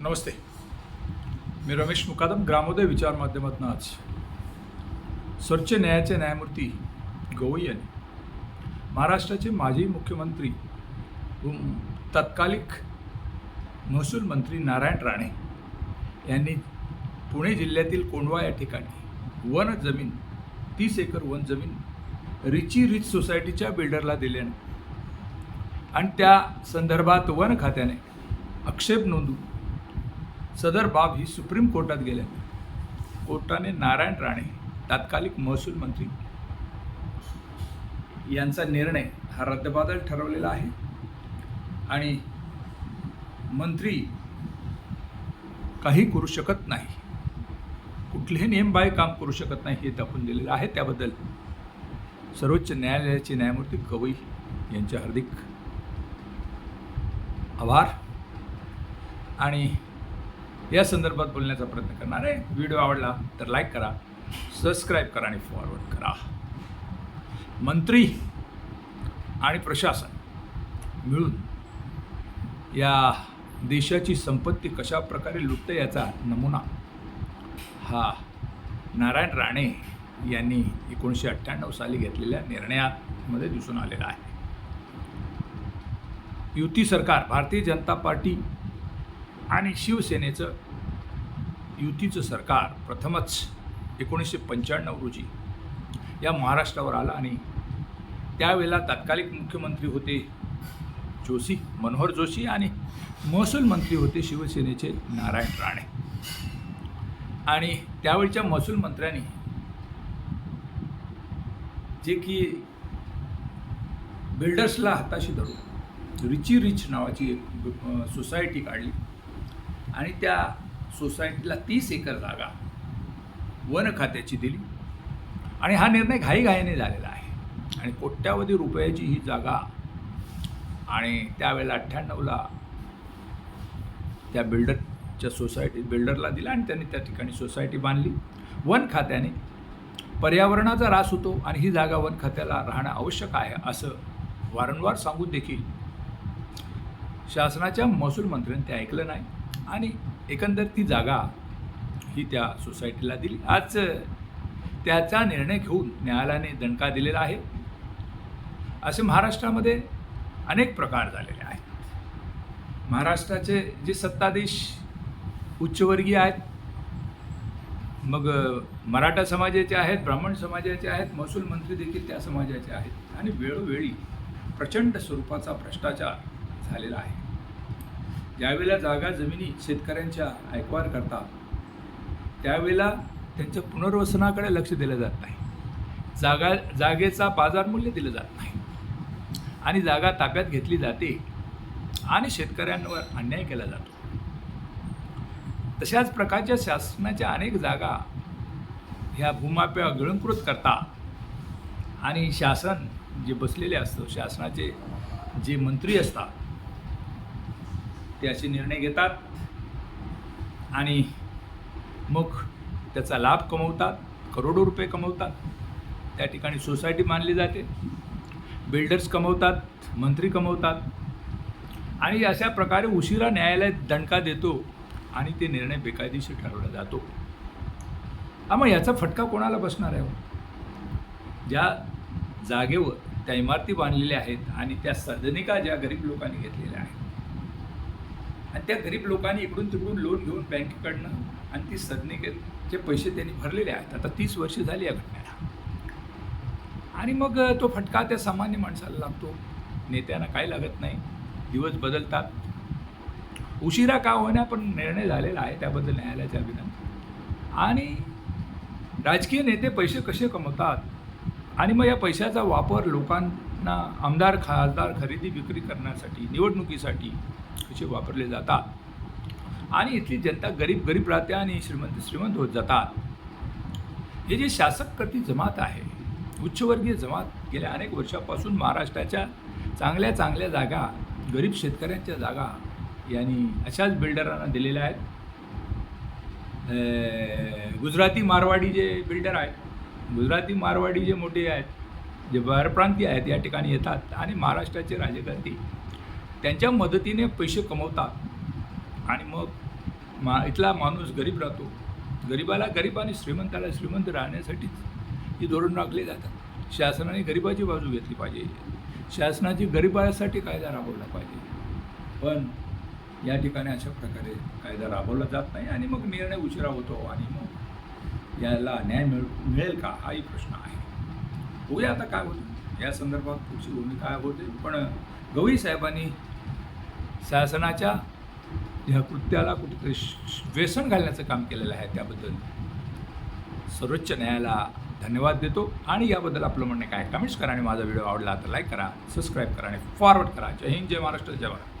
नमस्ते. मी रमेश मुकादम ग्रामोदय विचार माध्यमातून आज. सर्वोच्च न्यायालयाचे न्यायमूर्ती गवई यांनी महाराष्ट्राचे माजी मुख्यमंत्री व तत्कालिक महसूल मंत्री नारायण राणे यांनी पुणे जिल्ह्यातील कोंडवा या ठिकाणी वन जमीन तीस एकर वन जमीन रिची रिच सोसायटीच्या बिल्डरला दिल्याने आणि त्या संदर्भात वन खात्याने आक्षेप नोंदवून सदर बाब ही सुप्रीम कोर्टात गेल्याने कोर्टाने नारायण राणे तात्कालिक महसूल मंत्री यांचा निर्णय हा रद्दबादल ठरवलेला आहे. आणि मंत्री काही करू शकत नाही. कुठलेही नियमबाह्य काम करू शकत नाही हे दाखवून दिलेलं आहे. त्याबद्दल सर्वोच्च न्यायालयाचे न्यायमूर्ती गवई यांचे हार्दिक आभार. आणि या संदर्भात बोलण्याचा प्रयत्न करणार आहे. व्हिडिओ आवडला तर लाईक करा सबस्क्राईब करा आणि फॉरवर्ड करा. मंत्री आणि प्रशासन मिळून या देशाची संपत्ती कशा प्रकारे लुटते याचा नमुना हा नारायण राणे यांनी एकोणीसशे अठ्ठ्याण्णव साली घेतलेल्या निर्णयामध्ये दिसून आलेला आहे. युती सरकार भारतीय जनता पार्टी आणि शिवसेनेचं युतीचं सरकार प्रथमच एकोणीसशे पंच्याण्णव रोजी या महाराष्ट्रावर आलं आणि त्यावेळेला तात्कालिक मुख्यमंत्री होते जोशी मनोहर जोशी आणि महसूल मंत्री होते शिवसेनेचे नारायण राणे. आणि त्यावेळच्या महसूल मंत्र्यांनी जे की बिल्डर्सला हाताशी धरून रिची रिच नावाची एक सोसायटी काढली. आणि त्या सोसायटीला तीस एकर जागा वन खात्याची दिली. आणि हा निर्णय घाईघाईने झालेला आहे. आणि कोट्यावधी रुपयाची ही जागा आणि त्यावेळेला अठ्ठ्याण्णवला त्या बिल्डरच्या सोसायटी बिल्डरला दिला आणि त्यांनी त्या ठिकाणी सोसायटी बांधली. वन खात्याने पर्यावरणाचा ऱ्हास होतो आणि ही जागा वन खात्याला राहणं आवश्यक आहे असं वारंवार सांगून देखील शासनाच्या महसूल मंत्र्यांनी ते ऐकलं नाही. आणि एकंदर ती जागा ही त्या सोसायटीला दिली. आज त्याचा निर्णय घेऊन न्यायालयाने दणका दिलेला आहे. असे महाराष्ट्रामध्ये अनेक प्रकार झालेले आहेत. महाराष्ट्राचे जे सत्ताधीश उच्चवर्गीय आहेत मग मराठा समाजाचे आहेत ब्राह्मण समाजाचे आहेत महसूल मंत्री देखील त्या समाजाचे आहेत. आणि वेळोवेळी प्रचंड स्वरूपाचा भ्रष्टाचार झालेला आहे. ज्यावेळेला जागा जमिनी शेतकऱ्यांच्या ऐकवार करतात त्यावेळेला त्यांच्या पुनर्वसनाकडे लक्ष दिलं जात नाही. जागा जागेचा बाजारमूल्य दिलं जात नाही. आणि जागा ताब्यात घेतली जाते आणि शेतकऱ्यांवर अन्याय केला जातो. तशाच प्रकारच्या शासनाच्या अनेक जागा ह्या भूमाप्या गिळंकृत करतात. आणि शासन जे बसलेले असतं शासनाचे जे मंत्री असतात ते असे निर्णय घेतात आणि मग त्याचा लाभ कमवतात करोडो रुपये कमवतात. त्या ठिकाणी सोसायटी मानली जाते. बिल्डर्स कमवतात मंत्री कमवतात. आणि अशा प्रकारे उशिरा न्यायालय दणका देतो आणि ते निर्णय बेकायदेशीर ठरवला जातो. हा मग याचा फटका कोणाला बसणार आहे हो? ज्या जागेवर त्या इमारती बांधलेल्या आहेत आणि त्या सदनिका ज्या गरीब लोकांनी घेतलेल्या आहेत. आणि त्या गरीब लोकांनी इकडून तिकडून लोन घेऊन बँकेकडनं आणि ती सदनिकेचे पैसे त्यांनी भरलेले आहेत. आता तीस वर्ष झाली या घटनेला. आणि मग तो फटका त्या सामान्य माणसाला लागतो. नेत्यांना काय लागत नाही. दिवस बदलतात. उशिरा का होण्या पण निर्णय झालेला आहे. त्याबद्दल न्यायालयाचे अभिनंदन. आणि राजकीय नेते पैसे कसे कमवतात? आणि मग या पैशाचा वापर लोकांना आमदार खासदार खरेदी विक्री करण्यासाठी निवडणुकीसाठी असे वापरले जातात. आणि इथली जनता गरीब गरीब राहते आणि श्रीमंत श्रीमंत होत जातात. हे जे शासक प्रति जमात आहे उच्चवर्गीय जमात गेल्या अनेक वर्षापासून महाराष्ट्राच्या चांगल्या चांगल्या जागा गरीब शेतकऱ्यांच्या जागा यांनी अशाच बिल्डरांना दिलेल्या आहेत. गुजराती मारवाडी जे बिल्डर आहेत गुजराती मारवाडी जे मोठे आहेत जे परप्रांतीय आहेत या ठिकाणी येतात आणि महाराष्ट्राचे राजकारती त्यांच्या मदतीने पैसे कमवतात. आणि मग मा इथला माणूस गरीब राहतो. गरिबाला गरीब आणि श्रीमंताला श्रीमंत राहण्यासाठीच ही धोरण राखली जातात. शासनाने गरिबाची बाजू घेतली पाहिजे. शासनाची गरिबासाठी कायदा राबवला पाहिजे. पण या ठिकाणी अशा प्रकारे कायदा राबवला जात नाही आणि मग निर्णय उशिरा होतो आणि मग याला न्याय मिळ मिळेल का हाही प्रश्न आहे. बघूया आता काय होतं. या संदर्भात पुढची भूमिका काय होते. पण गवई साहेबांनी शासनाच्या ह्या कृत्याला कुठेतरी व्यसन घालण्याचं काम केलेलं आहे त्याबद्दल सर्वोच्च न्यायालयाला धन्यवाद देतो. आणि याबद्दल आपलं म्हणणं काय? कमेंट्स करा आणि माझा व्हिडिओ आवडला तर लाईक करा सबस्क्राईब करा आणि फॉरवर्ड करा. जय हिंद जय महाराष्ट्र जय महाराष्ट्र